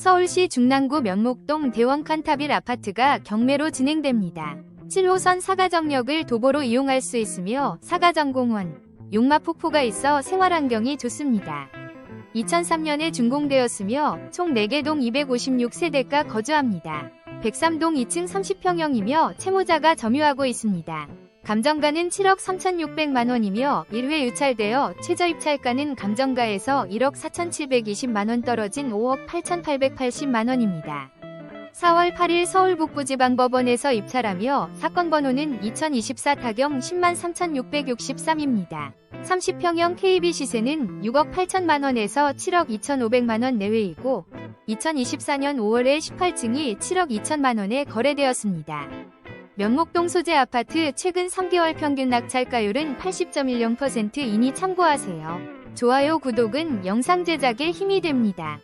서울시 중랑구 면목동 대원 칸타빌 아파트가 경매로 진행됩니다. 7호선 사가정역을 도보로 이용할 수 있으며 사가정공원, 용마폭포가 있어 생활환경이 좋습니다. 2003년에 준공되었으며 총 4개 동 256세대가 거주합니다. 103동 2층 30평형이며 채무자가 점유하고 있습니다. 감정가는 7억 3,600만 원이며 1회 유찰되어 최저 입찰가는 감정가에서 1억 4,720만 원 떨어진 5억 8,880만 원입니다. 4월 8일 서울 북부지방법원에서 입찰하며 사건 번호는 2024 타경 10만 3,663입니다. 30평형 KB 시세는 6억 8천만 원에서 7억 2,500만 원 내외이고 2024년 5월에 18층이 7억 2천만 원에 거래되었습니다. 면목동 소재 아파트 최근 3개월 평균 낙찰가율은 80.10%이니 참고하세요. 좋아요, 구독은 영상 제작에 힘이 됩니다.